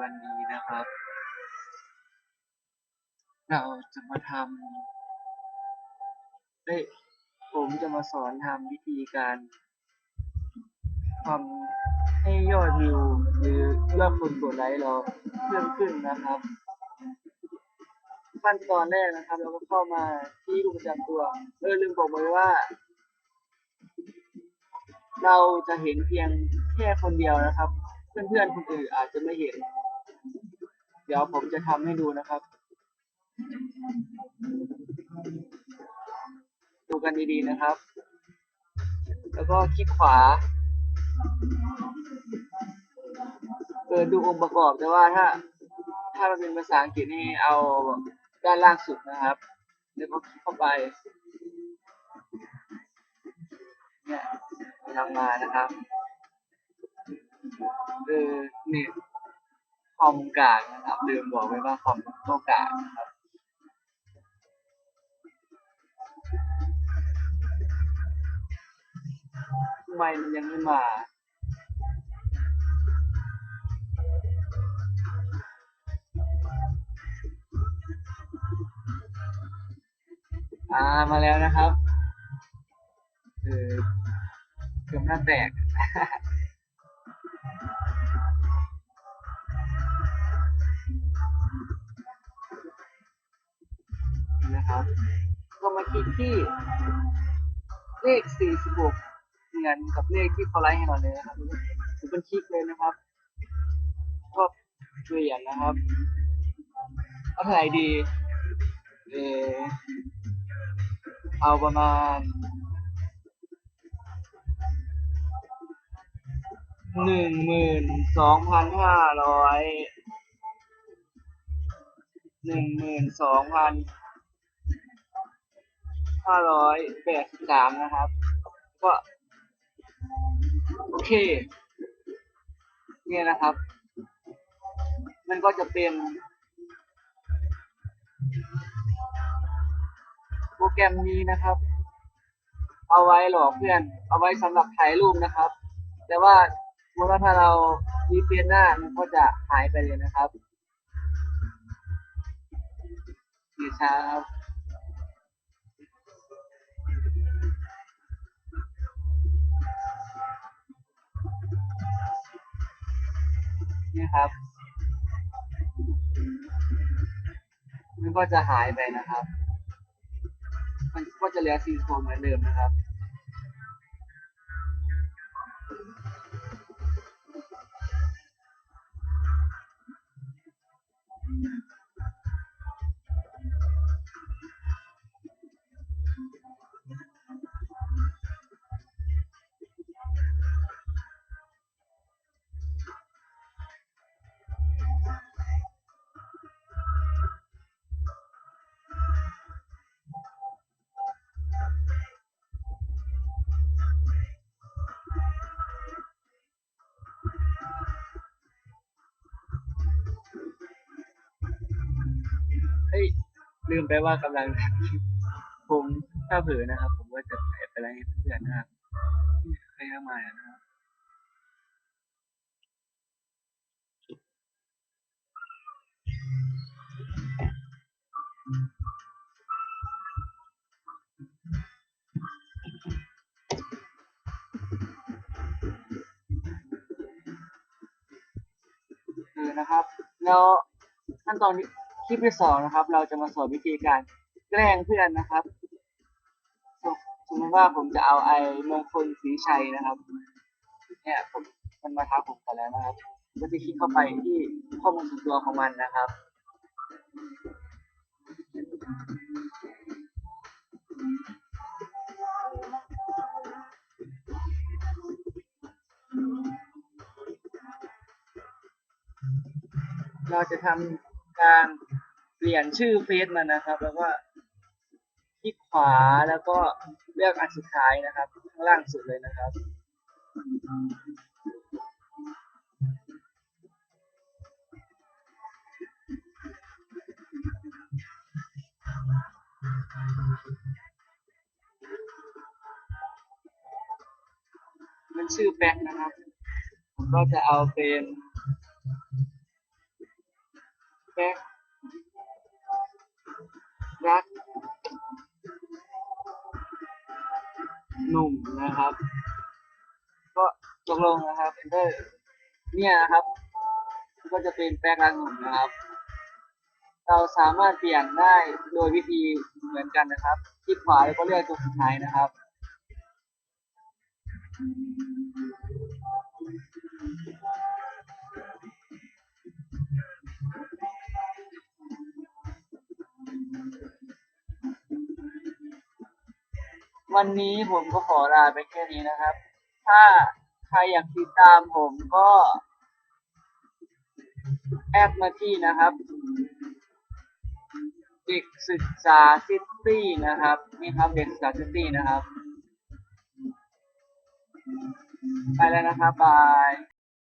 วันนี้นะครับ เราจะมาทำเอ้ผมจะมาสอนทำวิธีการทำให้ยอดวิวหรือยอดคนกดไลค์เราเพิ่มขึ้นนะครับขั้นตอนแรกนะครับ เราก็เข้ามาที่รูปประจำตัวเออลืมบอกไว้ว่าเราจะเห็นเพียงแค่คนเดียวนะครับ เพื่อนๆคนอื่นอาจจะไม่เห็น เดี๋ยวผมจะทำให้ดูนะครับ ดูกันดีๆนะครับ แล้วก็คลิกขวาเออดูองค์ประกอบแต่ว่าถ้า ถ้ามันเป็นภาษาอังกฤษนี่เอาด้านล่างสุดนะครับ แล้วก็คลิกเข้าไป เนี่ยทำมานะครับเออเนี่ยคอมกลางนะครับ ลืมบอกไปว่าคอมก็กางนะครับทำไมมันยังไม่มาอ่ามาแล้วนะครับเออเกือบหน้าแตก ก็มาคลิกที่เลข 46 เหมือนกับเลขที่เขาไลฟ์ให้เราเลยนะครับหรือเป็นคลิกเลยนะครับ ก็เปลี่ยนนะครับเอาเท่าไหร่ดีเออเอาประมาณหนึ่งหมื่นสองพันห้าร้อยหนึ่งหมื่นสองพัน ห้าร้อยแปดสิบสามนะครับ ก็โอเค เนี่ยนะครับ มันก็จะเป็นโปรแกรมนี้นะครับ เอาไว้หลอกเพื่อน เอาไว้สำหรับถ่ายรูปนะครับ แต่ว่าสมมติว่าถ้าเรารีเฟรชหน้ามันก็จะหายไปเลยนะครับเสีช้าครับ นี่ครับมันก็จะหายไปนะครับ มันก็จะเหลือซีโคนเหมือนเดิมนะครับเลืมไปว่ากำลังผมถ้าเผลอนะครับ ผมก็จะแอบไปไลฟ์ให้เพื่อนนะครับใครเข้ามานะครับคือนะครับ แล้วขั้นตอนที่ คลิปที่สองนะครับ เราจะมาสอนวิธีการแกล้งเพื่อนนะครับ สมมติว่าผมจะเอาไอ้มงคลศรีชัยนะครับเนี่ยผมมันมาทักผมก่อนแล้วนะครับก็จะคลิกเข้าไปที่ข้อมูลส่วนตัวของมันนะครับ เราจะทำ การเปลี่ยนชื่อเฟซมันนะครับ แล้วก็คลิกขวาแล้วก็เลือกอันสุดท้ายนะครับ ข้างล่างสุดเลยนะครับ มันชื่อแบ็คนะครับผมก็จะเอาเป็น รัก รัก หนุ่มนะครับ ก็ตกลงนะครับเอนเตอร์เนี่ยนะครับ ก็จะเป็นแปลงรักหนุ่มนะครับ เราสามารถเปลี่ยนได้โดยวิธีเหมือนกันนะครับคลิกขวาแล้วก็เลือกตัวสุดท้ายนะครับ วันนี้ผมก็ขอลาไปแค่นี้นะครับ ถ้าใครอยากติดตามผมก็ แอดมาที่นะครับเด็กศึกษาซิตี้นะครับนี่ครับเด็กศึกษาซิตี้นะครับ ไปแล้วนะครับบาย